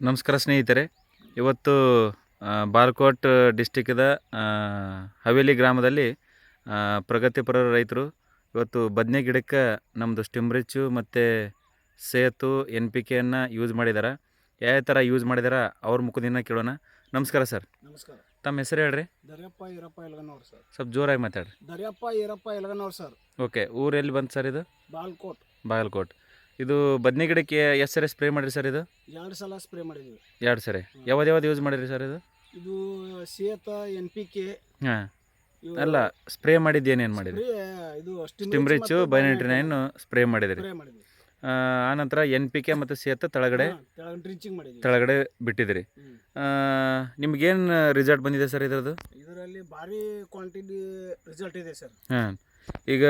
ನಮಸ್ಕಾರ ಸ್ನೇಹಿತರೆ. ಇವತ್ತು ಬಾಲ್ಕೋಟ್ ಡಿಸ್ಟಿಕ್ದ ಹವೇಲಿ ಗ್ರಾಮದಲ್ಲಿ ಪ್ರಗತಿಪರ ರೈತರು ಇವತ್ತು ಬದನೆ ಗಿಡಕ್ಕೆ ನಮ್ಮದು ಸ್ಟಿಮ್ರಿಚ್ಚು ಮತ್ತು ಸೇತು ಎನ್ ಪಿ ಕೆಯನ್ನು ಯೂಸ್ ಮಾಡಿದ್ದಾರೆ ಯಾವ ಥರ ಯೂಸ್ ಮಾಡಿದಾರ ಅವ್ರ ಮುಖದಿಂದ ಕೇಳೋಣ. ನಮಸ್ಕಾರ ಸರ್. ನಮಸ್ಕಾರ. ತಮ್ಮ ಹೆಸರು ಹೇಳ್ರಿ. ದರ್ಯಪ್ಪ ಈರಪ್ಪ ಎಲಗನವ್ರು ಸರ್. ಸ್ವಲ್ಪ ಜೋರಾಗಿ ಮಾತಾಡ್ರಿ. ದರ್ಯಪ್ಪ ಈರಪ್ಪ ಎಲಗನವ್ರು ಸರ್. ಓಕೆ ಊರು ಎಲ್ಲಿ ಬಂತು ಸರ್ ಇದು? ಬಾಲ್ಕೋಟ್. ಬಾಗಲಕೋಟ್. ಇದು ಬದನೆ ಗಿಡಕ್ಕೆ ಎಷ್ಟು ಸರಿ ಸ್ಪ್ರೇ ಮಾಡಿರಿ ಸರ್ ಇದು? ಎರಡು ಸಲ ಸ್ಪ್ರೇ ಮಾಡಿದ್ವಿ. ಎರಡು ಸರಿ. ಯಾವ್ದು ಯಾವ್ದು ಯೂಸ್ ಮಾಡಿರಿ ಸರ್ ಇದು? ಇದು ಸೇತ ಎನ್ ಪಿ ಕೆ. ಹಾಂ. ಅಲ್ಲ ಸ್ಪ್ರೇ ಮಾಡಿದ್ದು ಏನೇನು ಮಾಡಿದ್ರಿ? ಇದು ಸ್ಟಿಮ್ರಿಚ್ಚು ಬೈನೈಂಟಿ ನೈನ್ ಸ್ಪ್ರೇ ಮಾಡಿದ್ರಿ. ಆ, ಆನಂತರ ಎನ್ ಪಿ ಕೆ ಮತ್ತು ಸೇತ ತಳಗಡೆ ತಳಗಡೆ ಬಿಟ್ಟಿದ್ರಿ. ನಿಮ್ಗೇನು ರಿಸಲ್ಟ್ ಬಂದಿದೆ ಸರ್ ಇದ್ರದ್ದು? ಇದರಲ್ಲಿ ಭಾರಿ ಕ್ವಾಂಟಿಟಿ ರಿಸಲ್ಟ್ ಇದೆ ಸರ್. ಹಾಂ. ಈಗ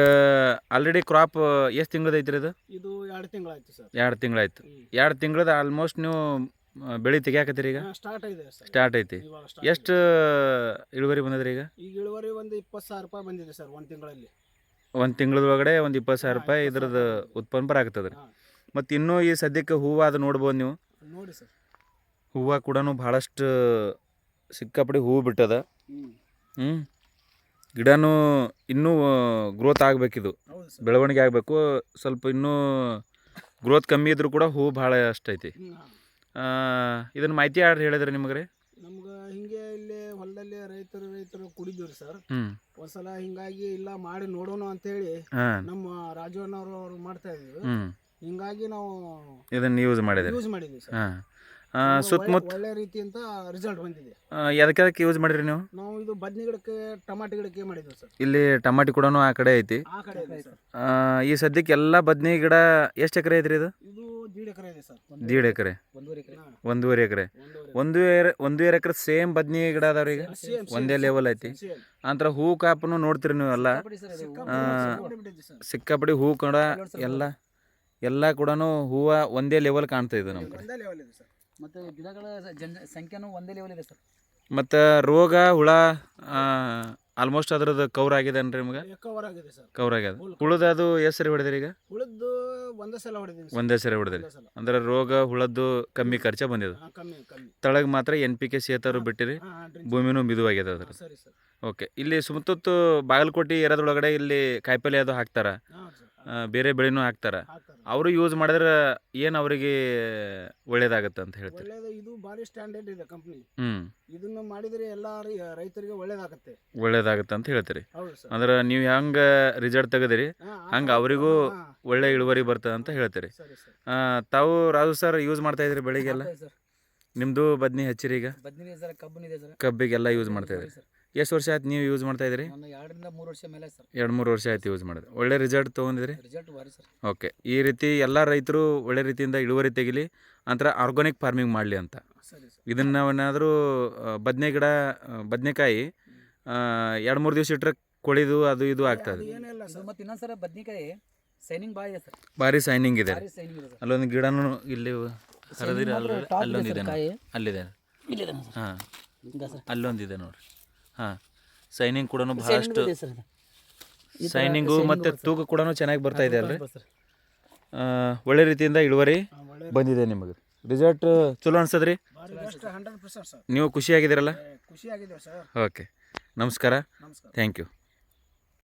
ಆಲ್ರೆಡಿ ಕ್ರಾಪ್ ಎಷ್ಟು ತಿಂಗಳದ ಐತ್ರಿ ಇದು? ಇದು ಎರಡು ತಿಂಗಳಾಯ್ತು ಸರ್. ಎರಡು ತಿಂಗಳಾಯ್ತು. ಎರಡು ತಿಂಗಳದ ಆಲ್ಮೋಸ್ಟ್ ನೀವು ಬೆಳಿ ತೆಗಿಯಾಕತ್ತೀರಿ ಈಗ? Start sir. ಸ್ಟಾರ್ಟ್ ಐತಿ. ಇವಾಗ start ಎಷ್ಟು ಇಳುವರಿ ಬಂದದ್ರಿ ಈಗ? ಆಗಿದೆ. ಈಗ ಇಳುವರಿ ಒಂದು ಇಪ್ಪತ್ತು ಸಾವಿರ ರೂಪಾಯಿ ಬಂದಿದೆ ಸರ್ ಒಂದು ತಿಂಗಳಲ್ಲಿ. ಒಂದು ತಿಂಗಳದೊಳಗಡೆ ಒಂದು ಇಪ್ಪತ್ತು ಸಾವಿರ ರೂಪಾಯಿ ಇದ್ರದ್ದು. ಉತ್ಪನ್ನ ಬರಾಕತ್ತದ ರೀ. ಮತ್ತು ಇನ್ನೂ ಈ ಸದ್ಯಕ್ಕೆ ಹೂವು ಅದು ನೋಡ್ಬೋದು ನೀವು? ನೋಡಿ ಸರ್. ಹೂವು ಕೂಡ ಭಾಳಷ್ಟು ಸಿಕ್ಕಾಪಡಿ ಹೂವು ಬಿಟ್ಟದ. ಹ್ಞೂ ಗಿಡನೂ ಇನ್ನೂ ಗ್ರೋತ್ ಆಗಬೇಕಿದು. ಹೌದು ಸರ್. ಬೆಳವಣಿಗೆ ಆಗಬೇಕು. ಸ್ವಲ್ಪ ಇನ್ನೂ ಗ್ರೋತ್ ಕಮ್ಮಿ ಇದ್ರೂ ಕೂಡ ಹೂ ಭಾಳ ಅಷ್ಟೈತಿ. ಇದನ್ನ ಮಾಹಿತಿ ಯಾರು ಹೇಳಿದ್ರೆ ನಿಮಗೆ ರೀ? ನಮ್ಗೆ ಹಿಂಗೆ ಇಲ್ಲಿ ಹೊಲದಲ್ಲಿ ರೈತರು ರೈತರು ಕುಡಿದ್ವಿ ಸರ್. ಹ್ಞೂ ಒಂದ್ಸಲ ಹಿಂಗಾಗಿ ಇಲ್ಲ ಮಾಡಿ ನೋಡೋಣ ಅಂತ ಹೇಳಿ ನಮ್ಮ ರಾಜು ಅವರು ಮಾಡ್ತಾ ಇದ್ವಿ ಹ್ಞೂ ಹಿಂಗಾಗಿ ನಾವು ಇದನ್ನು ಯೂಸ್ ಮಾಡಿದ್ರಿ. ಯೂಸ್ ಮಾಡಿದ್ವಿ ಸರ್. ಹಾಂ. ಸುತ್ತಮುತ್ತ ಒಳ್ಳೆ- ರೀತಿ ರೀತಿಯಿಂದ ರಿಸಲ್ಟ್ ಬಂದಿದೆ. ಎದಕ್ಕೆ ಅದಕ್ಕೆ ಯೂಸ್ ಮಾಡಿರಿ ನೀವು? ನಾವು ಇದು ಬದ್ನಿ ಗಿಡಕ್ಕೆ ಟಮಾಟಿ ಗಿಡಕ್ಕೆ ಮಾಡಿದ್ವಿ ಸರ್. ಇಲ್ಲಿ ಟಮಾಟಿ ಕೂಡ ಆ ಕಡೆ ಐತಿ. ಆ ಕಡೆ ಇದೆ ಸರ್. ಆ, ಈ ಸದ್ಯಕ್ಕೆ ಎಲ್ಲ ಬದ್ನಿ ಗಿಡ ಎಷ್ಟು ಎಕರೆ ಐತ್ರಿ ಇದು? ಇದು ದೀಡ್ ಎಕರೆ ಇದೆ ಸರ್. ದೀಡ್ ಎಕರೆ. ಒಂದೂವರೆ ಎಕರೆ. ಒಂದೂವರೆ ಎಕರೆ. ಒಂದು ಎರೆ ಒಂದೂವರೆ ಎಕರೆ ಸೇಮ್ ಬದ್ನಿ ಗಿಡ ಅದಾವ್ರಿ ಈಗ? ಒಂದೇ ಲೆವೆಲ್ ಐತಿ. ಅಂತರ ಹೂ ಕಾಪನು ನೋಡ್ತೀರಿ ನೀವು ಎಲ್ಲ? ಸಿಕ್ಕಾಪಡಿ ಹೂ. ಕೂಡ ಎಲ್ಲ ಎಲ್ಲ ಕೂಡ ಹೂವು ಒಂದೇ ಲೆವೆಲ್ ಕಾಣ್ತಾ ಇದೆ ನಮ್ಮ ಕಡೆ. ಲೆವೆಲ್ ಇದೆ ಸರ್. ಮತ್ತು ಗಿಡಗಳ ಜನ ಸಂಖ್ಯೆನೂ ಒಂದೇ ಲೆವೆಲ್ ಇದೆ ಸರ್ ಮತ್ತು ರೋಗ ಹುಳ ಆಲ್ಮೋಸ್ಟ್ ಅದ್ರದ್ದು ಕವರ್ ಆಗಿದೆ ಅನ್ರಿ ನಿಮ್ಗೆ? ಕವರ್ ಆಗಿದೆ ಸರ್ ಕವರ್ ಆಗ್ಯದ ಹುಳದ ಅದು ಎಷ್ಟು ಸರಿ ಹೊಡೆದ್ರಿ ಈಗ? ಉಳಿದು ಒಂದೇ ಸಲ ಹೊಡೆದೀನಿ ಸರ್ ಒಂದೇ ಸರಿ ಹೊಡೆದ್ರಿ. ಒಂದೇ ಸಲ. ಅಂದ್ರೆ ರೋಗ ಹುಳದ್ದು ಕಮ್ಮಿ ಖರ್ಚ ಬಂದಿದೆ ಹಾ, ಕಮ್ಮಿ ಕಮ್ಮಿ. ತಳಗ್ ಮಾತ್ರ ಎನ್ ಪಿ ಕೆ ಸೇತರು ಬಿಟ್ಟಿರಿ. ಹಾ, ಹಾ, drink. ಭೂಮಿನೂ ಮಿದುವಾಗ್ಯದ ಅದ್ರ ಹಾ, ಸರಿ ಸರ್. ಓಕೆ ಇಲ್ಲಿ ಸುಮತುತ್ತು ಬಾಗಲಕೋಟೆ ಏರದೊಳಗಡೆ ಇಲ್ಲಿ ಕಾಯಿಪಲ್ಲೆ ಅದು ಹಾಕ್ತಾರ? ಹಾ ಸರ್ ಆ, ಬೇರೆ ಬೆಳೆನೂ ಹಾಕ್ತಾರ? ಹಾಕ್ತಾರೆ. ಅವರು ಯೂಸ್ ಮಾಡಿದ್ರೆ ಏನು ಅವರಿಗೆ ಒಳ್ಳೇದಾಗುತ್ತೆ ಅಂತ ಹೇಳ್ತಾರೆ? ಒಳ್ಳೇದು ಇದು ಭಾರಿ ಸ್ಟ್ಯಾಂಡರ್ಡ್ ಇದೆ ಕಂಪ್ನಿ ಹ್ಞೂ ಇದನ್ನು ಮಾಡಿದ್ರೆ ಎಲ್ಲ ರೈತರಿಗೆ ಒಳ್ಳೇದಾಗತ್ತೆ. ಒಳ್ಳೇದಾಗತ್ತೆ ಅಂತ ಹೇಳ್ತೀರಿ. ಹೌದು ಸರ್. ಅಂದ್ರೆ ನೀವು ಹೆಂಗೆ ರಿಸಲ್ಟ್ ತೆಗೆದಿರಿ ಹಂಗ ಅವರಿಗೂ ಒಳ್ಳೆ ಇಳುವರಿ ಬರ್ತದೆ ಅಂತ ಹೇಳ್ತೀರಿ. ಸರಿ ಸರ್. ಆ, ತಾವು ರಾಜು ಸರ್ ಯೂಸ್ ಮಾಡ್ತಾ ಇದ್ರಿ ಬೆಳಿಗ್ಗೆಲ್ಲ? ಸರ್. ನಿಮ್ಮದು ಬದ್ನಿ ಹಚ್ಚಿರಿ ಈಗ? ಬದ್ನಿದೆ ಸರ್ ಕಬ್ಬನಿದೆ ಸರ್. ಕಬ್ಬಿಗೆಲ್ಲ ಯೂಸ್ ಮಾಡ್ತಾ ಇದ್ರಿ. ಸರ್. ಎಷ್ಟು ವರ್ಷ ಆಯ್ತು ನೀವು ಯೂಸ್ ಮಾಡ್ತಾ ಇದ್ರಿ ನಾನು ಎರಡರಿಂದ ಮೂರು ವರ್ಷ ಮೇಲೆ ಸರ್. ಎರಡು ಮೂರು ವರ್ಷ ಆಯ್ತು ಯೂಸ್ ಮಾಡಿದ್ರೆ ಒಳ್ಳೆ ರಿಸಲ್ಟ್ ತೊಗೊಂಡಿದ್ರಿ? ರಿಸಲ್ಟ್ ಭಾರಿ ಸರ್. ಓಕೆ ಈ ರೀತಿ ಎಲ್ಲ ರೈತರು ಒಳ್ಳೆ ರೀತಿಯಿಂದ ಇಳುವರಿ ತೆಗಿಲಿ ಅಂತರ ಆರ್ಗಾನಿಕ್ ಫಾರ್ಮಿಂಗ್ ಮಾಡಲಿ ಅಂತ. ಸರಿ ಸರ್. ಇದನ್ನು ನಾವೇನಾದರೂ ಬದನೆ ಗಿಡ ಬದನೆಕಾಯಿ ಎರಡು ಮೂರು ದಿವಸ ಇಟ್ಟರೆ ಕೊಳಿದು ಅದು ಇದು ಆಗ್ತದೆ ಏನಿಲ್ಲ ಸರ್. ಮತ್ತು ಇನ್ನೊಂದು ಸರ ಬದ್ನಿಕಾಯಿ ಸೈನಿಂಗ್ ಭಾಳ ಇದೆ ಸರ್. ಭಾರಿ ಸೈನಿಂಗ್ ಇದೆ. ಭಾರಿ ಸೈನಿಂಗ್ ಇದೆ ಸರ್. ಅಲ್ಲೊಂದು ಗಿಡನೂ ಇಲ್ಲಿ ಹರಿದಿರ ಇದೆ ಅಲ್ಲೊಂದಿದೆ ಕಾಯಿ. ಅಲ್ಲಿದೆ. ಇಲ್ಲಿದೆ ಹಾಂ. ಈಗ ಸರ್. ಅಲ್ಲೊಂದಿದೆ ನೋಡ್ರಿ. ಹಾಂ. ಸೈನಿಂಗ್ ಕೂಡ ಬಹಳಷ್ಟು ಸೈನಿಂಗು ಮತ್ತು ತೂಕ ಕೂಡ ಚೆನ್ನಾಗಿ ಬರ್ತಾ ಇದೆ ಅಲ್ರಿ? ಒಳ್ಳೆ ರೀತಿಯಿಂದ ಇಳುವರಿ ಬಂದಿದೆ ನಿಮಗೆ. ರಿಸಲ್ಟ್ ಚಲೋ ಅನ್ಸದ್ರಿ? ನೀವು ಖುಷಿಯಾಗಿದ್ದೀರಲ್ಲ? ಓಕೆ ನಮಸ್ಕಾರ. Thank you